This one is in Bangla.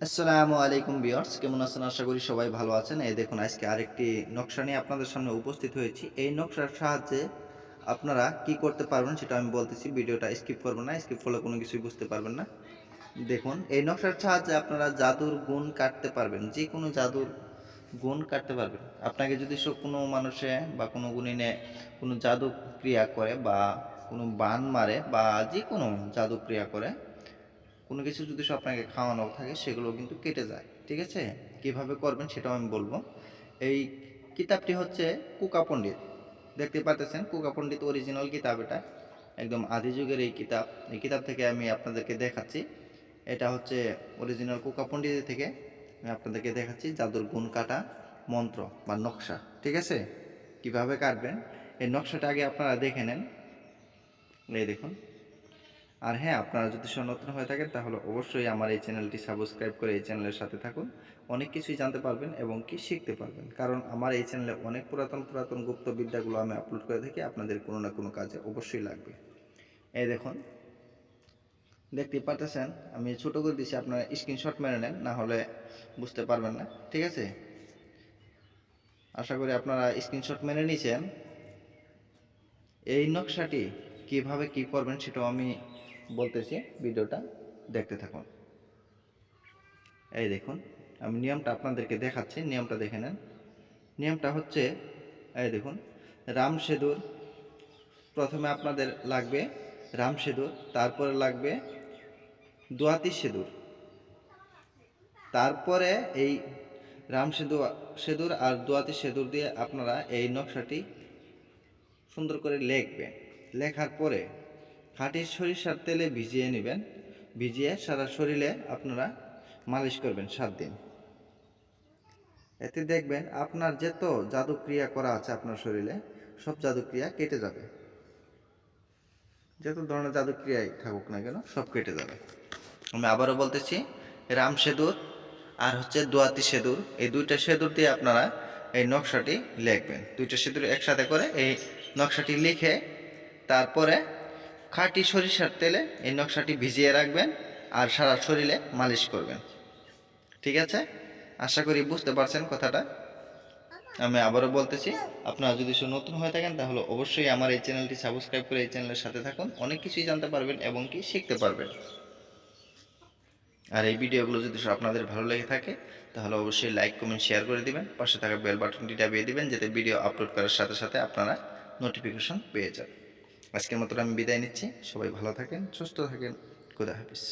আসসালামু আলাইকুম বিয়ার্স কেমন আছেন? আশা করি সবাই ভালো আছেন। এই দেখুন, আজকে আরেকটি নকশা নিয়ে আপনাদের সামনে উপস্থিত হয়েছি। এই নকশার সাহায্যে আপনারা কি করতে পারবেন সেটা আমি বলতেছি। ভিডিওটা স্কিপ করবেন না, স্কিপ করলে কোনো কিছুই বুঝতে পারবেন না। দেখুন, এই নকশার সাহায্যে আপনারা জাদুর গুণ কাটতে পারবেন যে কোনো জাদুর গুণ কাটতে পারবেন। আপনাকে যদি কোনো মানুষে বা কোনো গুণিনে কোনো জাদু ক্রিয়া করে বা কোনো বান মারে বা যে কোনো জাদু ক্রিয়া করে কোনো কিছু যদি আপনাকে খাওয়ানো থাকে, সেগুলো কিন্তু কেটে যায়, ঠিক আছে? কীভাবে করবেন সেটাও আমি বলব। এই কিতাবটি হচ্ছে কুকা পণ্ডিত, দেখতে পাচ্ছেন কুকা পণ্ডিত অরিজিনাল কিতাব এটা, একদম আদি যুগের এই কিতাব। এই কিতাব থেকে আমি আপনাদেরকে দেখাচ্ছি। এটা হচ্ছে অরিজিনাল কুকা পণ্ডিত থেকে, আমি আপনাদেরকে দেখাচ্ছি জাদুর গুণ কাটা মন্ত্র বা নকশা, ঠিক আছে? কীভাবে কাটবেন? এই নকশাটা আগে আপনারা দেখে নেন। এই দেখুন। আর হ্যাঁ আপনারা যদি নতুন হয়ে থাকেন, তাহলে অবশ্যই আমার এই চ্যানেলটি সাবস্ক্রাইব করে এই চ্যানেলের সাথে থাকুন। অনেক কিছুই জানতে পারবেন এবং কি শিখতে পারবেন। কারণ আমার এই চ্যানেলে অনেক পুরাতন পুরাতন গুপ্ত বিদ্যাগুলো আমি আপলোড করে থাকি, আপনাদের কোনো না কোনো কাজে অবশ্যই লাগবে। এই দেখুন দেখতে পাচ্ছেন আমি ছোট করে দিচ্ছি আপনারা স্ক্রিনশট মেরে নেন, না হলে বুঝতে পারবেন না, ঠিক আছে? আশা করি আপনারা স্ক্রিনশট মেনে নিয়েছেন। এই নকশাটি কীভাবে কি করবেন, সেটাও আমি বলতেছি ভিডিওটা দেখতে থাকুন। এই দেখুন, আমি নিয়মটা আপনাদেরকে দেখাচ্ছি, নিয়মটা দেখে নেন। নিয়মটা হচ্ছে, এই দেখুন, রাম সেতুর প্রথমে আপনাদের লাগবে রাম সেতুর তারপরে লাগবে দোয়াতি সেতুর তারপরে এই রাম সেতু সেতুর আর দোয়াতি সেতুর দিয়ে আপনারা এই নকশাটি সুন্দর করে লিখবেন। লেখার পরে খাঁটি সরিষার তেলে ভিজিয়ে নেবেন। ভিজিয়ে সারা শরীরে আপনারা মালিশ করবেন সাত দিন। এতে দেখবেন আপনার যত জাদুক্রিয়া করা আছে আপনার শরীরে, সব জাদুক্রিয়া কেটে যাবে। যত ধরনের জাদুক্রিয়াই থাকুক না কেন, সব কেটে যাবে। আমি আবারও বলতেছি, রাম সেতুর আর হচ্ছে দোয়াতি সেতুর এই দুইটা সেতুর দিয়ে আপনারা এই নকশাটি লিখবেন। দুইটা সেতুর একসাথে করে এই নকশাটি লিখে তারপরে খাঁটি সরিষার তেলে এই নকশাটি ভিজিয়ে রাখবেন আর সারা শরীরে মালিশ করবেন। ঠিক আছে? আশা করি বুঝতে পারছেন কথাটা। আমি আবারও বলতেছি, আপনারা যদি নতুন হয়ে থাকেন, তাহলে অবশ্যই আমার এই চ্যানেলটি সাবস্ক্রাইব করে এই চ্যানেলের সাথে থাকুন। অনেক কিছুই জানতে পারবেন এবং কি শিখতে পারবেন। আর এই ভিডিওগুলো যদি আপনাদের ভালো লেগে থাকে, তাহলে অবশ্যই লাইক, কমেন্ট, শেয়ার করে দিবেন। পাশে থাকা বেল বাটনটি দাবিয়ে দিবেন, যাতে ভিডিও আপলোড করার সাথে সাথে আপনারা নোটিফিকেশন পেয়ে যান। আজকের মতো আমি বিদায় নিচ্ছি। সবাই ভালো থাকেন সুস্থ থাকেন। খুদা হাফিজ।